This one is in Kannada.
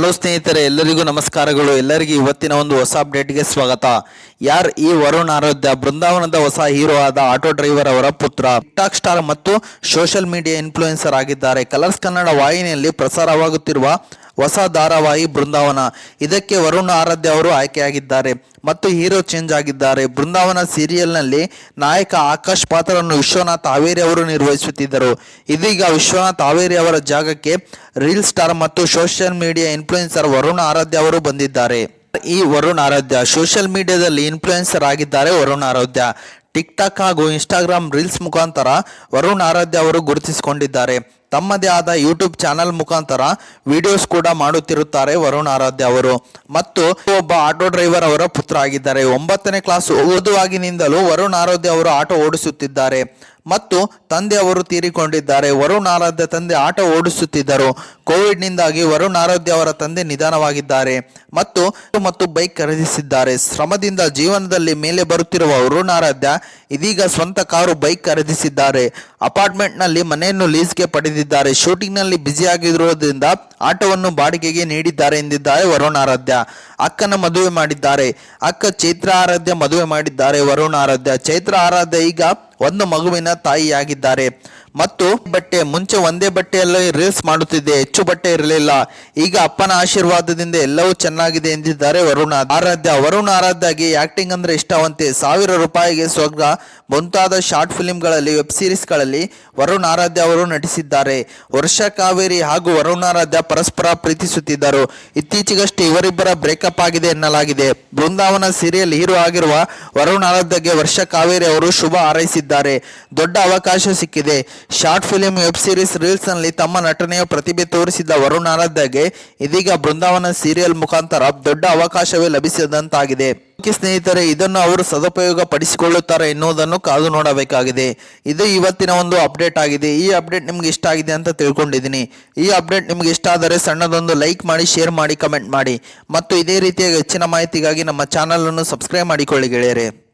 ಹಲೋ ಸ್ನೇಹಿತರೆ, ಎಲ್ಲರಿಗೂ ನಮಸ್ಕಾರಗಳು. ಎಲ್ಲರಿಗೂ ಇವತ್ತಿನ ಒಂದು ಹೊಸ ಅಪ್ಡೇಟ್ಗೆ ಸ್ವಾಗತ. ಯಾರ್ ಈ ವರುಣ್ ಆರಾಧ್ಯ, ಬೃಂದಾವನದ ಹೊಸ ಹೀರೋ ಆದ ಆಟೋ ಡ್ರೈವರ್ ಅವರ ಪುತ್ರ ಟಾಕ್ ಸ್ಟಾರ್ ಮತ್ತು ಸೋಷಿಯಲ್ ಮೀಡಿಯಾ ಇನ್ಫ್ಲೂಯೆನ್ಸರ್ ಆಗಿದ್ದಾರೆ. ಕಲರ್ಸ್ ಕನ್ನಡ ವಾಹಿನಿಯಲ್ಲಿ ಪ್ರಸಾರವಾಗುತ್ತಿರುವ ಹೊಸ ಧಾರಾವಾಹಿ ಬೃಂದಾವನ. ಇದಕ್ಕೆ ವರುಣ್ ಆರಾಧ್ಯ ಅವರು ಆಯ್ಕೆಯಾಗಿದ್ದಾರೆ ಮತ್ತು ಹೀರೋ ಚೇಂಜ್ ಆಗಿದ್ದಾರೆ. ಬೃಂದಾವನ ಸೀರಿಯಲ್ನಲ್ಲಿ ನಾಯಕ ಆಕಾಶ್ ಪಾತ್ರವನ್ನು ವಿಶ್ವನಾಥ್ ಹಾವೇರಿ ಅವರು ನಿರ್ವಹಿಸುತ್ತಿದ್ದರು. ಇದೀಗ ವಿಶ್ವನಾಥ್ ಹಾವೇರಿ ಅವರ ಜಾಗಕ್ಕೆ ರೀಲ್ ಸ್ಟಾರ್ ಮತ್ತು social media influencer Varun Aradhya ಅವರು ಬಂದಿದ್ದಾರೆ. ಈ ವರುಣ್ ಆರಾಧ್ಯ ಸೋಷಿಯಲ್ ಮೀಡಿಯಾದಲ್ಲಿ ಇನ್ಫ್ಲೂಯೆನ್ಸರ್ ಆಗಿದ್ದಾರೆ ವರುಣ್ ಆರಾಧ್ಯ. ಟಿಕ್ ಟಾಕ್ ಹಾಗೂ ಇನ್ಸ್ಟಾಗ್ರಾಮ್ ರೀಲ್ಸ್ ಮುಖಾಂತರ ವರುಣ್ ಆರಾಧ್ಯ ಅವರು ಗುರುತಿಸಿಕೊಂಡಿದ್ದಾರೆ. ತಮ್ಮದೇ ಆದ ಯೂಟ್ಯೂಬ್ ಚಾನಲ್ ಮುಖಾಂತರ ವಿಡಿಯೋಸ್ ಕೂಡ ಮಾಡುತ್ತಿರುತ್ತಾರೆ ವರುಣ್ ಆರಾಧ್ಯ ಅವರು. ಮತ್ತು ಒಬ್ಬ ಆಟೋ ಡ್ರೈವರ್ ಅವರ ಪುತ್ರ ಆಗಿದ್ದಾರೆ. ಒಂಬತ್ತನೇ ಕ್ಲಾಸ್ ಓದುವಾಗಿನಿಂದಲೂ ವರುಣ್ ಆರಾಧ್ಯ ಅವರು ಆಟೋ ಓಡಿಸುತ್ತಿದ್ದಾರೆ. ಮತ್ತು ತಂದೆ ಅವರು ತೀರಿಕೊಂಡಿದ್ದಾರೆ. ವರುಣ್ ಆರಾಧ್ಯ ತಂದೆ ಆಟೋ ಓಡಿಸುತ್ತಿದ್ದರು. ಕೋವಿಡ್ನಿಂದಾಗಿ ವರುಣ್ ಆರಾಧ್ಯ ಅವರ ತಂದೆ ನಿಧಾನವಾಗಿದ್ದಾರೆ. ಮತ್ತು ಮತ್ತು ಬೈಕ್ ಖರೀದಿಸಿದ್ದಾರೆ. ಶ್ರಮದಿಂದ ಜೀವನದಲ್ಲಿ ಮೇಲೆ ಬರುತ್ತಿರುವ ವರುಣ್ ಆರಾಧ್ಯ ಇದೀಗ ಸ್ವಂತ ಕಾರು, ಬೈಕ್ ಖರೀದಿಸಿದ್ದಾರೆ. ಅಪಾರ್ಟ್ಮೆಂಟ್ನಲ್ಲಿ ಮನೆಯನ್ನು ಲೀಸ್ಗೆ ಪಡೆದಿದ್ದಾರೆ. ಶೂಟಿಂಗ್ನಲ್ಲಿ ಬ್ಯುಸಿಯಾಗಿರುವುದರಿಂದ ಆಟೋವನ್ನು ಬಾಡಿಗೆಗೆ ನೀಡಿದ್ದಾರೆ ಎಂದಿದ್ದಾರೆ ವರುಣ್ ಆರಾಧ್ಯ. ಅಕ್ಕನ ಮದುವೆ ಮಾಡಿದ್ದಾರೆ. ಅಕ್ಕ ಚೈತ್ರ ಆರಾಧ್ಯ ಮದುವೆ ಮಾಡಿದ್ದಾರೆ ವರುಣ್ ಆರಾಧ್ಯ. ಚೈತ್ರ ಆರಾಧ್ಯ ಈಗ ಒಂದು ಮಗುವಿನ ತಾಯಿಯಾಗಿದ್ದಾರೆ. ಮತ್ತು ಬಟ್ಟೆ, ಮುಂಚೆ ಒಂದೇ ಬಟ್ಟೆಯಲ್ಲಿ ರೀಲ್ಸ್ ಮಾಡುತ್ತಿದ್ದೆ, ಹೆಚ್ಚು ಬಟ್ಟೆ ಇರಲಿಲ್ಲ. ಈಗ ಅಪ್ಪನ ಆಶೀರ್ವಾದದಿಂದ ಎಲ್ಲವೂ ಚೆನ್ನಾಗಿದೆ ಎಂದಿದ್ದಾರೆ ವರುಣ ಆರಾಧ್ಯ. ವರುಣ್ ಆರಾಧ್ಯಗೆ ಆಕ್ಟಿಂಗ್ ಅಂದ್ರೆ ಇಷ್ಟವಂತೆ. ಸಾವಿರ ರೂಪಾಯಿಗೆ ಸ್ವರ್ಗ ಮುಂತಾದ ಶಾರ್ಟ್ ಫಿಲ್ಮ್ಗಳಲ್ಲಿ ವೆಬ್ ಸೀರೀಸ್ಗಳಲ್ಲಿ ವರುಣ್ ಆರಾಧ್ಯ ಅವರು ನಟಿಸಿದ್ದಾರೆ. ವರ್ಷ ಕಾವೇರಿ ಹಾಗೂ ವರುಣ್ ಆರಾಧ್ಯ ಪರಸ್ಪರ ಪ್ರೀತಿಸುತ್ತಿದ್ದರು. ಇತ್ತೀಚೆಗಷ್ಟೇ ಇವರಿಬ್ಬರ ಬ್ರೇಕಪ್ ಆಗಿದೆ ಎನ್ನಲಾಗಿದೆ. ಬೃಂದಾವನ ಸೀರಿಯಲ್ ಹೀರೋ ಆಗಿರುವ ವರುಣ್ ಆರಾಧ್ಯಗೆ ವರ್ಷ ಕಾವೇರಿ ಅವರು ಶುಭ ಹಾರೈಸಿದ್ದಾರೆ. ದೊಡ್ಡ ಅವಕಾಶ ಸಿಕ್ಕಿದೆ. ಶಾರ್ಟ್ ಫಿಲಿಂ ವೆಬ್ ಸೀರೀಸ್ ರೀಲ್ಸ್ನಲ್ಲಿ ತಮ್ಮ ನಟನೆಯ ಪ್ರತಿಭೆ ತೋರಿಸಿದ್ದ ವರುಣ್ ಆರಾಧ್ಯಗೆ ಇದೀಗ ಬೃಂದಾವನ ಸೀರಿಯಲ್ ಮುಖಾಂತರ ದೊಡ್ಡ ಅವಕಾಶವೇ ಲಭಿಸಿದಂತಾಗಿದೆ. ಸ್ನೇಹಿತರೆ, ಇದನ್ನು ಅವರು ಸದುಪಯೋಗ ಪಡಿಸಿಕೊಳ್ಳುತ್ತಾರೆ ಎನ್ನುವುದನ್ನು ಕಾದು ನೋಡಬೇಕಾಗಿದೆ. ಇದು ಇವತ್ತಿನ ಒಂದು ಅಪ್ಡೇಟ್ ಆಗಿದೆ. ಈ ಅಪ್ಡೇಟ್ ನಿಮ್ಗೆ ಇಷ್ಟ ಆಗಿದೆ ಅಂತ ತಿಳ್ಕೊಂಡಿದ್ದೀನಿ. ಈ ಅಪ್ಡೇಟ್ ನಿಮ್ಗೆ ಇಷ್ಟ ಆದರೆ ಸಣ್ಣದೊಂದು ಲೈಕ್ ಮಾಡಿ, ಶೇರ್ ಮಾಡಿ, ಕಮೆಂಟ್ ಮಾಡಿ. ಮತ್ತು ಇದೇ ರೀತಿಯ ಹೆಚ್ಚಿನ ಮಾಹಿತಿಗಾಗಿ ನಮ್ಮ ಚಾನಲನ್ನು ಸಬ್ಸ್ಕ್ರೈಬ್ ಮಾಡಿಕೊಳ್ಳಿ ಗೆಳೆಯರೆ.